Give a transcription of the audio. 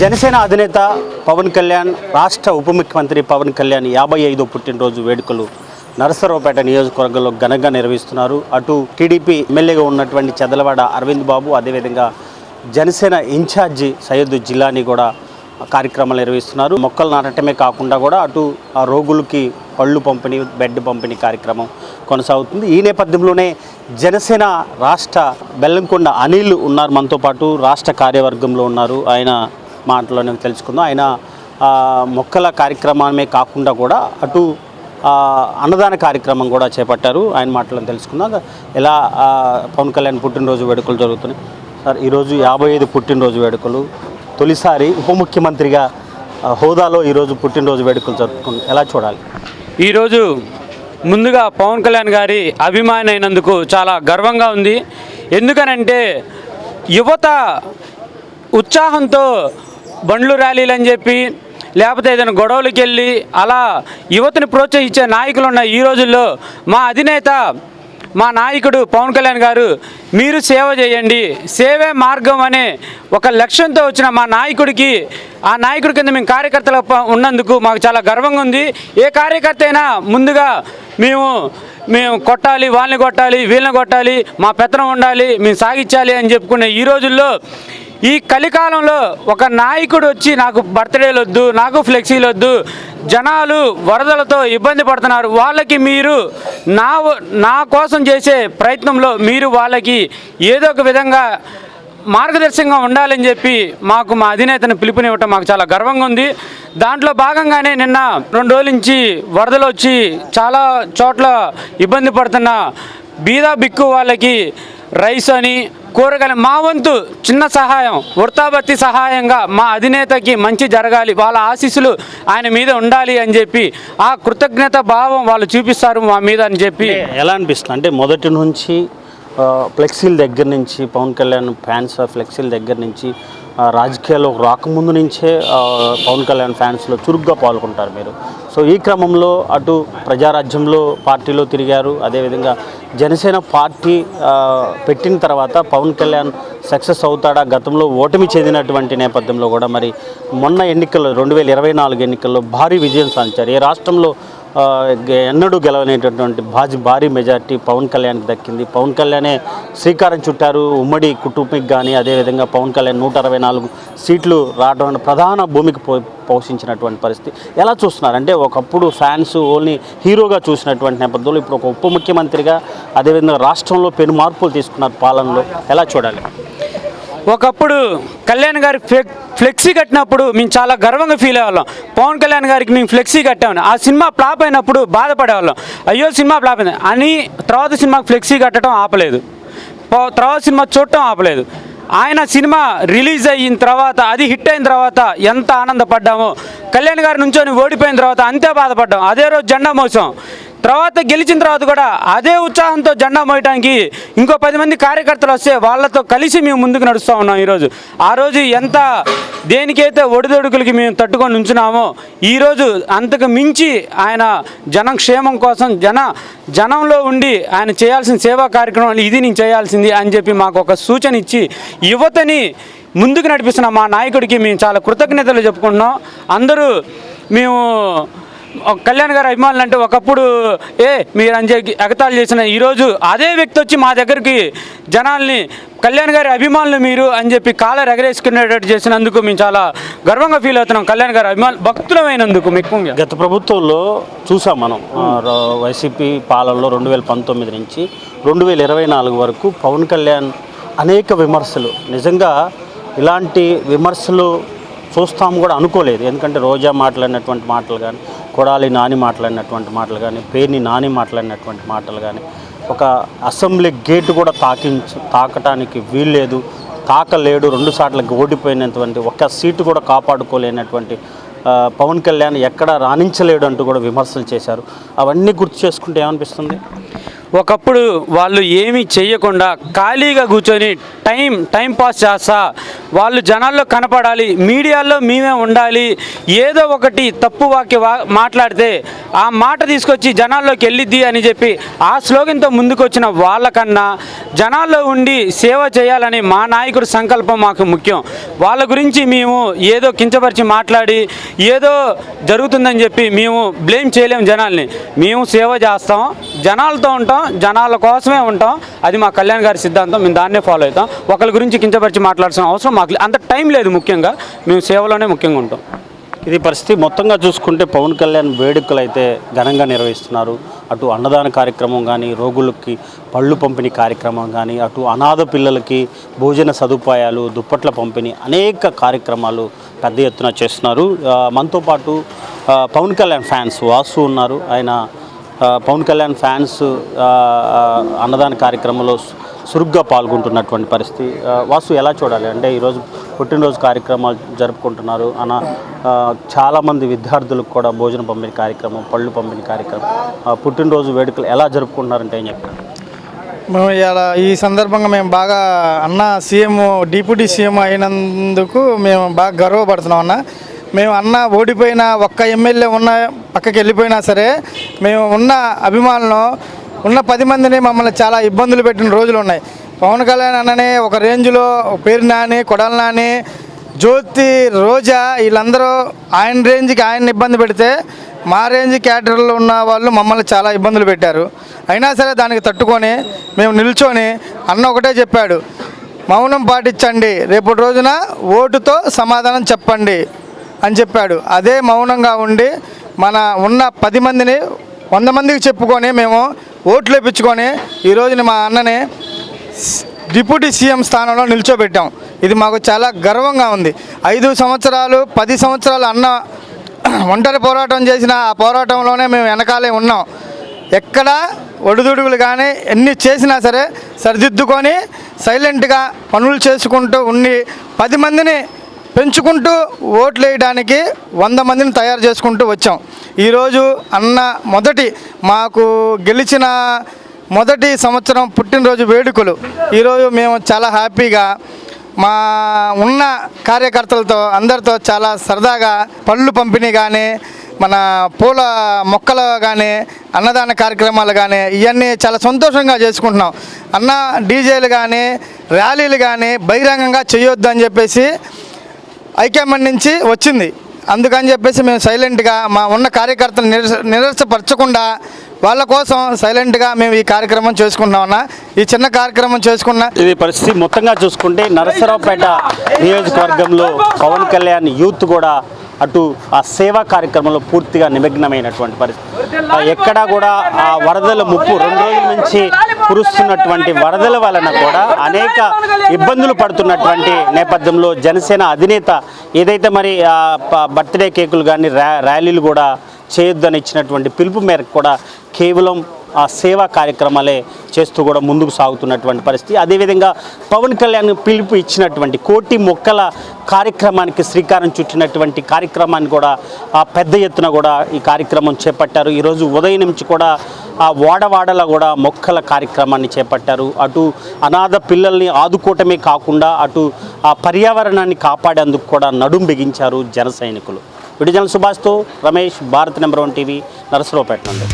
జనసేన అధినేత పవన్ కళ్యాణ్ రాష్ట్ర ఉప ముఖ్యమంత్రి పవన్ కళ్యాణ్ యాభై ఐదో పుట్టినరోజు వేడుకలు నరసరావుపేట నియోజకవర్గంలో ఘనంగా నిర్వహిస్తున్నారు. అటు టీడీపీ ఎమ్మెల్యేగా ఉన్నటువంటి చెదలవాడ అరవింద్ బాబు అదేవిధంగా జనసేన ఇన్ఛార్జి సయ్యద్ జిల్లాని కూడా కార్యక్రమాలు నిర్వహిస్తున్నారు. మొక్కలు నాటడమే కాకుండా కూడా అటు ఆ రోగులకి పళ్ళు పంపిణీ బెడ్ పంపిణీ కార్యక్రమం కొనసాగుతుంది. ఈ నేపథ్యంలోనే జనసేన రాష్ట్ర బెల్లంకొండ అనిల్ ఉన్నారు మనతో పాటు రాష్ట్ర కార్యవర్గంలో ఉన్నారు. ఆయన మాటలోనే తెలుసుకుందాం. ఆయన మొక్కల కార్యక్రమమే కాకుండా కూడా అటు అన్నదాన కార్యక్రమం కూడా చేపట్టారు. ఆయన మాటలను తెలుసుకుందాం. ఎలా పవన్ కళ్యాణ్ పుట్టినరోజు వేడుకలు జరుగుతున్నాయి? సార్ ఈరోజు యాభై ఐదు పుట్టినరోజు వేడుకలు. తొలిసారి ఉప ముఖ్యమంత్రిగా హోదాలో ఈరోజు పుట్టినరోజు వేడుకలు జరుపుకుని ఎలా చూడాలి? ఈరోజు ముందుగా పవన్ కళ్యాణ్ గారి అభిమాని అయినందుకు చాలా గర్వంగా ఉంది. ఎందుకనంటే యువత ఉత్సాహంతో బండ్లు ర్యాలీలు అని చెప్పి లేకపోతే ఏదైనా గొడవలకి వెళ్ళి అలా యువతని ప్రోత్సహించే నాయకులు ఉన్న ఈ రోజుల్లో మా అధినేత మా నాయకుడు పవన్ కళ్యాణ్ గారు మీరు సేవ చేయండి. సేవే మార్గం అనే ఒక లక్ష్యంతో వచ్చిన మా నాయకుడికి ఆ నాయకుడి కింద మేము కార్యకర్తలు ఉన్నందుకు మాకు చాలా గర్వంగా ఉంది. ఏ కార్యకర్త అయినా ముందుగా మేము మేము కొట్టాలి వాళ్ళని కొట్టాలి వీళ్ళని కొట్టాలి మా పెత్తనం ఉండాలి మేము సాగించాలి అని చెప్పుకునే ఈ రోజుల్లో ఈ కలికాలంలో ఒక నాయకుడు వచ్చి నాకు బర్త్డేలు వద్దు నాకు ఫ్లెక్సీలు వద్దు జనాలు వరదలతో ఇబ్బంది పడుతున్నారు. వాళ్ళకి మీరు నా నా కోసం చేసే ప్రయత్నంలో మీరు వాళ్ళకి ఏదో ఒక విధంగా మార్గదర్శకంగా ఉండాలని చెప్పి మాకు మా అధినేతను పిలుపునివ్వటం మాకు చాలా గర్వంగా ఉంది. దాంట్లో భాగంగానే నిన్న రెండు రోజుల నుంచి వరదలు వచ్చి చాలా చోట్ల ఇబ్బంది పడుతున్న బీదా బిక్కు వాళ్ళకి రైస్ అని కూరగాయలు మా వంతు చిన్న సహాయం వృత్తాభర్తి సహాయంగా మా అధినేతకి మంచి జరగాలి వాళ్ళ ఆశీస్సులు ఆయన మీద ఉండాలి అని చెప్పి ఆ కృతజ్ఞత భావం వాళ్ళు చూపిస్తారు మా మీద అని చెప్పి. ఎలా అనిపిస్తుంది? అంటే మొదటి నుంచి ఫ్లెక్సీల దగ్గర నుంచి పవన్ కళ్యాణ్ ఫ్యాన్స్ ఫ్లెక్సీల దగ్గర నుంచి రాజకీయాల్లో రాకముందు నుంచే పవన్ కళ్యాణ్ ఫ్యాన్స్లో చురుగ్గా పాల్గొంటారు మీరు. సో ఈ క్రమంలో అటు ప్రజారాజ్యంలో పార్టీలో తిరిగారు. అదేవిధంగా జనసేన పార్టీ పెట్టిన తర్వాత పవన్ కళ్యాణ్ సక్సెస్ అవుతాడా? గతంలో ఓటమి చెందినటువంటి నేపథ్యంలో కూడా మరి మొన్న ఎన్నికల్లో రెండు వేల ఇరవై నాలుగు ఎన్నికల్లో భారీ విజయం సాధించారు. ఏ రాష్ట్రంలో ఎన్నడూ గెలవనేటటువంటి భాజీ భారీ మెజార్టీ పవన్ కళ్యాణ్కి దక్కింది. పవన్ కళ్యాణే శ్రీకారం చుట్టారు ఉమ్మడి కుటుంబకి కానీ అదేవిధంగా పవన్ కళ్యాణ్ నూట అరవై నాలుగు సీట్లు రావడం ప్రధాన భూమికి పో పోషించినటువంటి పరిస్థితి. ఎలా చూస్తున్నారు అంటే ఒకప్పుడు ఫ్యాన్స్ ఓన్లీ హీరోగా చూసినటువంటి నేపథ్యంలో ఇప్పుడు ఒక ఉప ముఖ్యమంత్రిగా అదేవిధంగా రాష్ట్రంలో పెను మార్పులు తీసుకున్నారు పాలనలో. ఎలా చూడాలి? ఒకప్పుడు కళ్యాణ్ గారి ఫ్లెక్ ఫ్లెక్సీ కట్టినప్పుడు మేము చాలా గర్వంగా ఫీల్ అయ్యేవాళ్ళం. పవన్ కళ్యాణ్ గారికి మేము ఫ్లెక్సీ కట్టామని ఆ సినిమా ఫ్లాప్ అయినప్పుడు బాధపడేవాళ్ళం. అయ్యో సినిమా ఫ్లాప్ అయింది అని తర్వాత సినిమాకి ఫ్లెక్సీ కట్టడం ఆపలేదు. తర్వాత సినిమా చూడటం ఆపలేదు. ఆయన సినిమా రిలీజ్ అయిన తర్వాత అది హిట్ అయిన తర్వాత ఎంత ఆనందపడ్డామో కళ్యాణ్ గారి నుంచొని ఓడిపోయిన తర్వాత అంతే బాధపడ్డాం. అదే రోజు జెండా మోసం. తర్వాత గెలిచిన తర్వాత కూడా అదే ఉత్సాహంతో జెండా మోయటానికి ఇంకో పది మంది కార్యకర్తలు వస్తే వాళ్ళతో కలిసి మేము ముందుకు నడుస్తూ ఉన్నాం ఈరోజు. ఆ రోజు ఎంత దేనికైతే ఒడిదొడుకులకి మేము తట్టుకొని ఉంచున్నామో ఈరోజు అంతకు మించి ఆయన జనం క్షేమం కోసం జన జనంలో ఉండి ఆయన చేయాల్సిన సేవా కార్యక్రమాలు ఇది నేను చేయాల్సింది అని చెప్పి మాకు ఒక సూచన ఇచ్చి యువతని ముందుకు నడిపిస్తున్న మా నాయకుడికి మేము చాలా కృతజ్ఞతలు చెప్పుకుంటున్నాం. అందరూ మేము కళ్యాణ్ గారి అభిమానులు అంటే ఒకప్పుడు ఏ మీరు అని చెప్పి ఎగతాళి చేసిన ఈరోజు అదే వ్యక్తి వచ్చి మా దగ్గరికి జనాల్ని కళ్యాణ్ గారి అభిమానులు మీరు అని చెప్పి కాలర్ ఎగరేసుకునేటట్టు చేసినందుకు మేము చాలా గర్వంగా ఫీల్ అవుతున్నాం కళ్యాణ్ గారి అభిమానులు భక్తులమైనందుకు ఎక్కువగా గత ప్రభుత్వంలో చూసాం మనం వైసీపీ పాలనలో రెండు వేల పంతొమ్మిది నుంచి రెండు వేల ఇరవై నాలుగు వరకు పవన్ కళ్యాణ్ అనేక విమర్శలు నిజంగా ఇలాంటి విమర్శలు చూస్తాము కూడా అనుకోలేదు. ఎందుకంటే రోజా మాట్లాడినటువంటి మాటలు కానీ కొడాలి నాని మాట్లాడినటువంటి మాటలు కానీ పేర్ని నాని మాట్లాడినటువంటి మాటలు కానీ ఒక అసెంబ్లీ గేటు కూడా తాకించు తాకటానికి వీల్లేదు. తాకలేడు రెండు సార్లకి ఓడిపోయినటువంటి ఒక్క సీటు కూడా కాపాడుకోలేనటువంటి పవన్ కళ్యాణ్ ఎక్కడ రాణించలేడు అంటూ కూడా విమర్శలు చేశారు. అవన్నీ గుర్తు చేసుకుంటే ఏమనిపిస్తుంది? ఒకప్పుడు వాళ్ళు ఏమీ చేయకుండా ఖాళీగా కూర్చొని టైం టైం పాస్ చేస్తా వాళ్ళు జనాల్లో కనపడాలి మీడియాలో మేమే ఉండాలి ఏదో ఒకటి తప్పు వాక్య మాట్లాడితే ఆ మాట తీసుకొచ్చి జనాల్లోకి వెళ్ళిద్ది అని చెప్పి ఆ స్లోగన్తో ముందుకొచ్చిన వాళ్ళకన్నా జనాల్లో ఉండి సేవ చేయాలని మా నాయకుడి సంకల్పం మాకు ముఖ్యం. వాళ్ళ గురించి మేము ఏదో కించపరిచి మాట్లాడి ఏదో జరుగుతుందని చెప్పి మేము బ్లేమ్ చేయలేము జనాల్ని. మేము సేవ చేస్తాం జనాలతో ఉంటాం జనాల కోసమే ఉంటాం. అది మా కళ్యాణ్ గారి సిద్ధాంతం మేము దాన్నే ఫాలో అవుతాం. ఒకరి గురించి కించపరిచి మాట్లాడాల్సిన అవసరం మాకు అంత టైం లేదు ముఖ్యంగా. మేము సేవలోనే ముఖ్యంగా ఉంటాం. ఇది పరిస్థితి మొత్తంగా చూసుకుంటే పవన్ కళ్యాణ్ వేడుకలు అయితే ఘనంగా నిర్వహిస్తున్నారు. అటు అన్నదాన కార్యక్రమం కానీ రోగులకి పళ్ళు పంపిణీ కార్యక్రమం కానీ అటు అనాథ పిల్లలకి భోజన సదుపాయాలు దుప్పట్ల పంపిణీ అనేక కార్యక్రమాలు పెద్ద ఎత్తున చేస్తున్నారు. మనతో పాటు పవన్ కళ్యాణ్ ఫ్యాన్స్ వాసు ఉన్నారు. ఆయన పవన్ కళ్యాణ్ ఫ్యాన్స్ అన్నదాన కార్యక్రమంలో చురుగ్గా పాల్గొంటున్నటువంటి పరిస్థితి. వాసు ఎలా చూడాలి? అంటే ఈరోజు పుట్టినరోజు కార్యక్రమాలు జరుపుకుంటున్నారు. అన్న చాలామంది విద్యార్థులకు కూడా భోజనం పంపిణీ కార్యక్రమం పళ్ళు పంపిణీ కార్యక్రమం పుట్టినరోజు వేడుకలు ఎలా జరుపుకుంటున్నారంటే ఏం చెప్తారు? మేము ఇలా ఈ సందర్భంగా మేము బాగా అన్న సీఎం డిప్యూటీ సీఎం అయినందుకు మేము బాగా గర్వపడుతున్నాం అన్న. మేము అన్న ఓడిపోయిన ఒక్క ఎమ్మెల్యే ఉన్న పక్కకి వెళ్ళిపోయినా సరే మేము ఉన్న అభిమానులు ఉన్న పది మందిని మమ్మల్ని చాలా ఇబ్బందులు పెట్టిన రోజులు ఉన్నాయి. పవన్ కళ్యాణ్ అన్ననే ఒక రేంజ్లో పేరు నాని కొడాలి నాని జ్యోతి రోజా వీళ్ళందరూ ఆయన రేంజ్కి ఆయన ఇబ్బంది పెడితే మా రేంజ్ క్యాటర్లో ఉన్న వాళ్ళు మమ్మల్ని చాలా ఇబ్బందులు పెట్టారు. అయినా సరే దానికి తట్టుకొని మేము నిల్చొని అన్న ఒకటే చెప్పాడు మౌనం పాటించండి రేపటి రోజున ఓటుతో సమాధానం చెప్పండి అని చెప్పాడు. అదే మౌనంగా ఉండి మన ఉన్న పది మందిని వంద మందికి చెప్పుకొని మేము ఓట్లు వేయించుకొని ఈరోజుని మా అన్నని డిప్యూటీ సీఎం స్థానంలో నిల్చోబెట్టాం. ఇది మాకు చాలా గర్వంగా ఉంది. ఐదు సంవత్సరాలు పది సంవత్సరాలు అన్న ఒంటరి పోరాటం చేసిన ఆ పోరాటంలోనే మేము వెనకాలే ఉన్నాం. ఎక్కడ ఒడిదుడుగులు కానీ ఎన్ని చేసినా సరే సరిదిద్దుకొని సైలెంట్గా పనులు చేసుకుంటూ ఉండి పది మందిని పెంచుకుంటూ ఓట్లు వేయడానికి వంద మందిని తయారు చేసుకుంటూ వచ్చాం. ఈరోజు అన్న మొదటి మాకు గెలిచిన మొదటి సంవత్సరం పుట్టినరోజు వేడుకలు. ఈరోజు మేము చాలా హ్యాపీగా మా ఉన్న కార్యకర్తలతో అందరితో చాలా సరదాగా పళ్ళు పంపిణీ కానీ మన పూల మొక్కలు కానీ అన్నదాన కార్యక్రమాలు కానీ ఇవన్నీ చాలా సంతోషంగా చేసుకుంటున్నాం. అన్న డీజేలు కానీ ర్యాలీలు కానీ బహిరంగంగా చేయొద్దు అని చెప్పేసి ఐక్యమన్ నుంచి వచ్చింది. అందుకని చెప్పేసి మేము సైలెంట్గా మా ఉన్న కార్యకర్తలు నిరస నిరసపరచకుండా వాళ్ళ కోసం సైలెంట్గా మేము ఈ కార్యక్రమం చేసుకుంటున్నామన్న ఈ చిన్న కార్యక్రమం చేసుకున్న ఇది పరిస్థితి మొత్తంగా చూసుకుంటే నరసరావుపేట నియోజకవర్గంలో పవన్ కళ్యాణ్ యూత్ కూడా అటు ఆ సేవా కార్యక్రమంలో పూర్తిగా నిమగ్నమైనటువంటి పరిస్థితి. ఎక్కడా కూడా ఆ వరదల ముప్పు రెండు రోజుల నుంచి కురుస్తున్నటువంటి వరదల వలన కూడా అనేక ఇబ్బందులు పడుతున్నటువంటి నేపథ్యంలో జనసేన అధినేత ఏదైతే మరి బర్త్డే కేకులు కానీ ర్యా ర్యాలీలు కూడా చేయొద్దని ఇచ్చినటువంటి పిలుపు మేరకు కూడా కేవలం ఆ సేవా కార్యక్రమాలే చేస్తూ కూడా ముందుకు సాగుతున్నటువంటి పరిస్థితి. అదేవిధంగా పవన్ కళ్యాణ్ పిలుపు ఇచ్చినటువంటి కోటి మొక్కల కార్యక్రమానికి శ్రీకారం చుట్టినటువంటి కార్యక్రమాన్ని కూడా ఆ పెద్ద ఎత్తున కూడా ఈ కార్యక్రమం చేపట్టారు. ఈరోజు ఉదయం నుంచి కూడా ఆ వాడవాడల కూడా మొక్కల కార్యక్రమాన్ని చేపట్టారు. అటు అనాథ పిల్లల్ని ఆదుకోవటమే కాకుండా అటు ఆ పర్యావరణాన్ని కాపాడేందుకు కూడా నడుం బిగించారు జన సైనికులు. విడిజన సుభాష్తో Ramesh Bharat number one TV Narasaraopet నుండి.